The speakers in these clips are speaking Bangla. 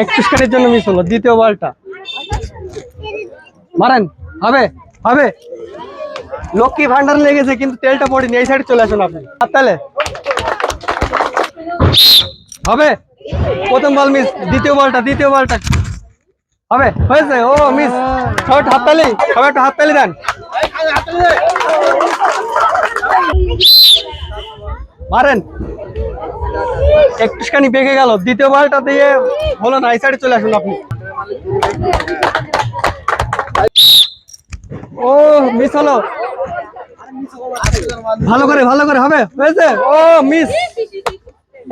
একত্রিশ কাটির জন্য মিস হলো, দ্বিতীয় বলটা। মারেন, হবে হবে। লক্ষ্মী ভান্ডার লেগেছে, কিন্তু তেলটা পড়েনি, এই সাইডে চলে আসুন আপনি। আর তাহলে হবে। প্রথম বল মিস দ্বিতীয় বলটা দ্বিতীয় বলটা। হবে, হয়েছে, ও মিস সবাই একটু হাততালি সবাই একটু হাততালি দেন। মারেন। একটুখানি বেঁকে গেল। দ্বিতীয় বলটা দিয়ে হলো না, এই সাইডে চলে আসুন আপনি। ও মিস হলো। ভালো করে ভালো করে, হবে? হয়েছে? ও মিস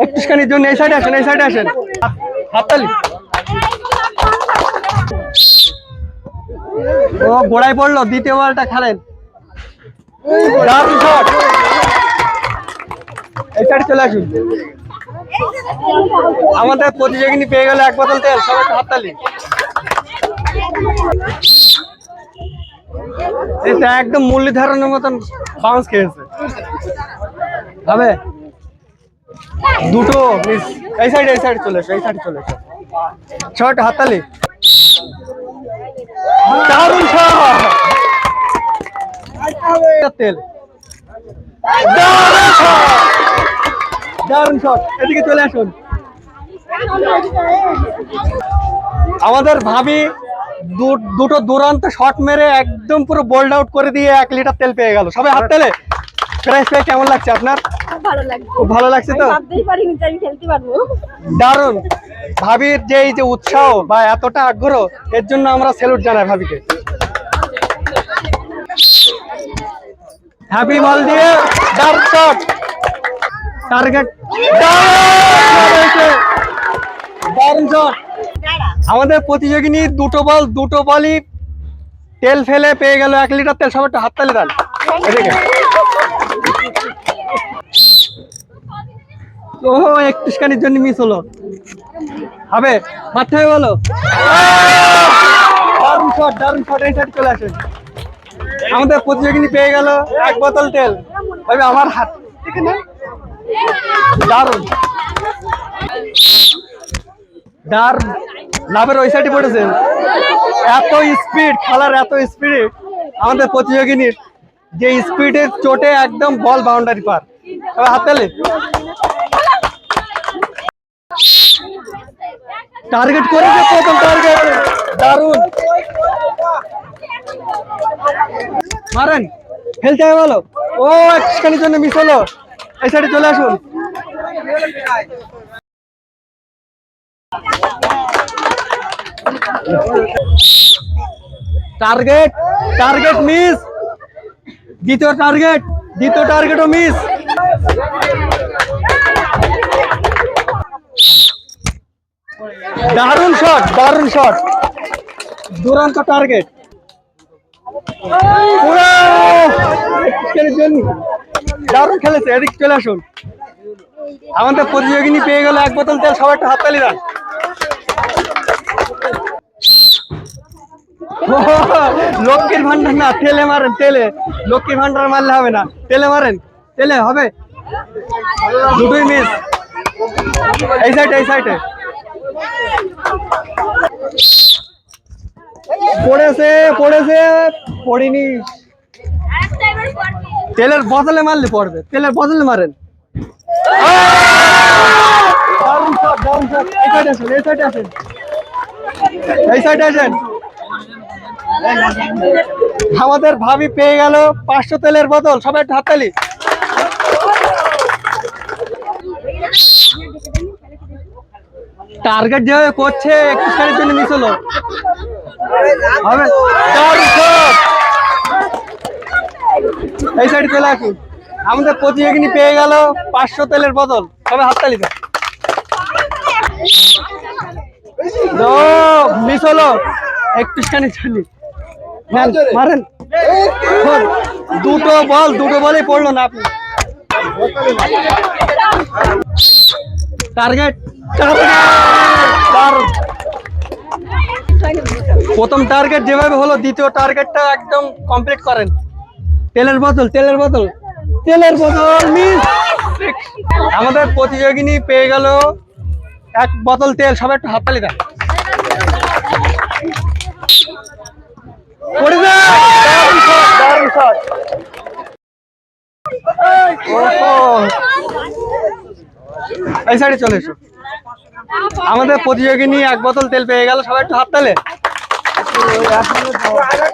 একটুখানির জন্য এই সাইডে আসেন, এই সাইডে আসেন। হাততালি। ও, গোড়ায় পড়ল দ্বিতীয় বলটা খেলেন সাইডে চলে আসুন। আমাদের প্রতিযোগিনী পেয়ে গেল এক বোতল তেল, সবাই হাততালি। এটা একদম মূল্যধারণের মতন বাউন্স খেয়েছে হবে দুটো এই সাইডে এই সাইডে চলে এসো, এই সাইডে চলে এসো। শট হাততালি। দারুণ শট তেল দারুণ শট দারুণ শট এদিকে চলে আসুন। আমাদের ভাবি দুটো দুরান্ত শট মেরে একদম পুরো বোল্ড আউট করে দিয়ে এক লিটার তেল পেয়ে গেল। সবাই হাত তেলে? প্রাইস পেয়ে কেমন লাগছে আপনার? খুব ভালো লাগছে। তো? দারুণ। ভাবির যে এই যে উৎসাহ বা এতটা আগ্রহ এর জন্য আমরা স্যালুট জানাই ভাবিকে। হ্যাপি বল দিয়ে দারুণ শট টার্গেট আমাদের প্রতিযোগিনী দুটো বল, দুটো বলই তেল ফেলে পেয়ে গেল এক লিটার তেল। সবাই একটু হাততালি দেন। এদিকে। ও একটুখানির জন্য মিস হলো। হবে মারতে হবে বলো দারুণ শট দারুণ শট এই সাইড চলে আসেন। আমাদের প্রতিযোগিনী পেয়ে গেল এক বোতল তেল। ভাবে, আমার হাত। থেকে না দারুণ। দার লাভের ওই সাইডে পড়েছেন এত স্পিড খেলার এত স্পিড আমাদের প্রতিযোগিনীর যে স্পিডের চোটে একদম বল বাউন্ডারি পার। তবে টার্গেট করেছে প্রথম টার্গেট দারুণ। মারেন। খেলতে হবে বলো ও, একটুখানির জন্য মিস হলো। এই সাইডে চলে আসুন। Target target miss. দ্বিতীয় টার্গেট, দ্বিতীয় টার্গেটও মিস। দারুণ শট দারুণ শট। দুরান্ত টার্গেট। পুরো। দারুণ খেলেছে, এদিক চলে আসুন। আমাদের প্রতিযোগিনী পেয়ে গেল, এক বোতল তেল, সবাই একটু হাততালি দেন। লক্ষ্মীর ভান্ডার না, তেলে মারেন, তেলে। লক্ষ্মীর ভান্ডার মারলে হবে না। তেলে মারেন, তেলে হবে। দুটোই মিস এই সাইডে এই সাইডে পড়েছে পড়েছে, পড়িনি। তেলের বদলে মারলে পড়বে, তেলের বদলে মারেন। আমাদের ভাবি পেয়ে গেল পাঁচশো তেলের বোতল সবাই একটু হাততালি। টার্গেট যেভাবে করছে একটুখানির জন্য মিস হলো হবে। এই সাইড চলে আসুন আমাদের প্রতিযোগিনী পেয়ে গেল পাঁচশো তেলের বোতল সবাই হাততালি ও মিস হলো। একটুখানি জানি মারেন। দুটো বল দুটো বলই পড়ল না আপনি। টার্গেট প্রথম টার্গেট যেভাবে হলো দ্বিতীয় টার্গেটটা একদম কমপ্লিট করেন। তেলের বোতল তেলের বোতল। তেলের বোতল আমাদের প্রতিযোগিনী পেয়ে গেল এক বোতল তেল, সবাই একটু হাততালি দেন। এই সাইডে চলে এসো। আমাদের প্রতিযোগিনী এক বোতল তেল পেয়ে গেল, সবাই একটু হাত তালে